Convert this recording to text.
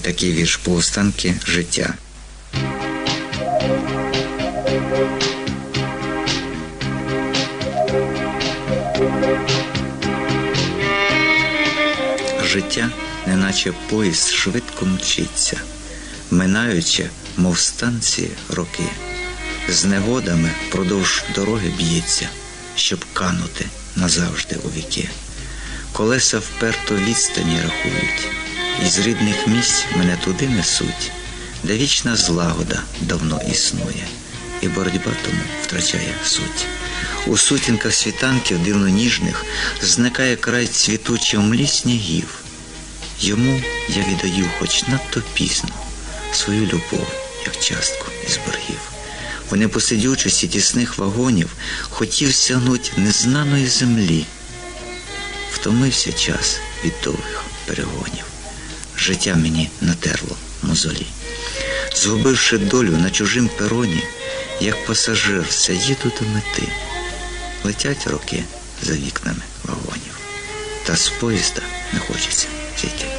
такий вірш повстанки життя. Життя, неначе поїзд швидко мчиться, минаючи, мов станції роки, з негодами продовж дороги б'ється, щоб канути назавжди у віки. Колеса вперто відстані рахують, з рідних місць мене туди несуть, де вічна злагода давно існує, і боротьба тому втрачає суть. У сутінках світанків дивно ніжних зникає край цвітучий в млі снігів. Йому я віддаю, хоч надто пізно, свою любов, як частку із боргів. У непосидючості тісних вагонів хотів сягнуть незнаної землі. Втомився час від довгих перегонів. Життя мені натерло мозолі. Згубивши долю на чужим пероні, як пасажир все їду до мети. Летять роки за вікнами вагонів, та з поїзда не хочеться зійти.